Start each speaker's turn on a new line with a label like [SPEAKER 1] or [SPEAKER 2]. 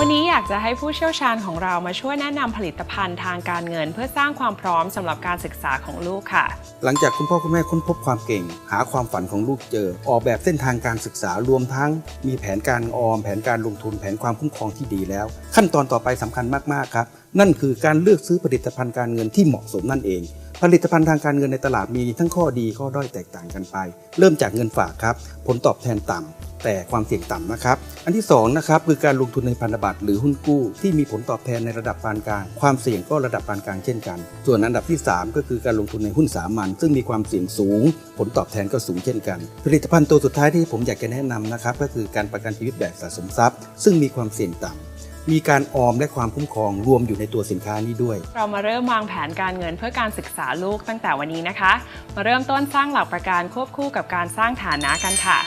[SPEAKER 1] วันนี้อยากจะให้ผู้เชี่ยวชาญของเรามาช่วยแนะนำผลิตภัณฑ์ทางการเงิน เพื่อสร้างความพร้อมสำหรับการศึกษาของลูกค่ะ
[SPEAKER 2] หลังจากคุณพ่อคุณแม่ค้นพบความเก่ง หาความฝันของลูกเจอ ออกแบบเส้นทางการศึกษารวมทั้ง มีแผนการออม แผนการลงทุนแผนความคุ้มครองที่ดีแล้ว ขั้นตอนต่อไปสำคัญมากๆครับ นั่นคือการเลือกซื้อผลิตภัณฑ์การเงินที่เหมาะสมนั่นเองผลิตภัณฑ์ทางการเงินในตลาดมีทั้งข้อดีข้อด้อยแตกต่างกันไป เริ่มจากเงินฝากครับ ผลตอบแทนต่ำ แต่ความเสี่ยงต่ำนะครับ อันที่สองนะครับคือการลงทุนในพันธบัตรหรือหุ้นกู้ ที่มีผลตอบแทนในระดับปานกลาง ความเสี่ยงก็ระดับปานกลางเช่นกัน ส่วนอันดับที่ 3 ก็คือการลงทุนในหุ้นสามัญซึ่งมีความเสี่ยงสูง ผลตอบแทนก็สูงเช่นกัน ผลิตภัณฑ์ตัวสุดท้ายที่ผมอยากจะแนะนำนะครับก็คือการประกันชีวิตแบบสะสมทรัพย์ ซึ่งมีความเสี่ยงต่ำมีการออมและความคุ้มครองรวมอยู่ในตัวสินค้านี้ด้วย
[SPEAKER 1] เรามาเริ่มวางแผนการเงินเพื่อการศึกษาลูกตั้งแต่วันนี้นะคะ มาเริ่มต้นสร้างหลักประกันควบคู่กับการสร้างฐานะกันค่ะ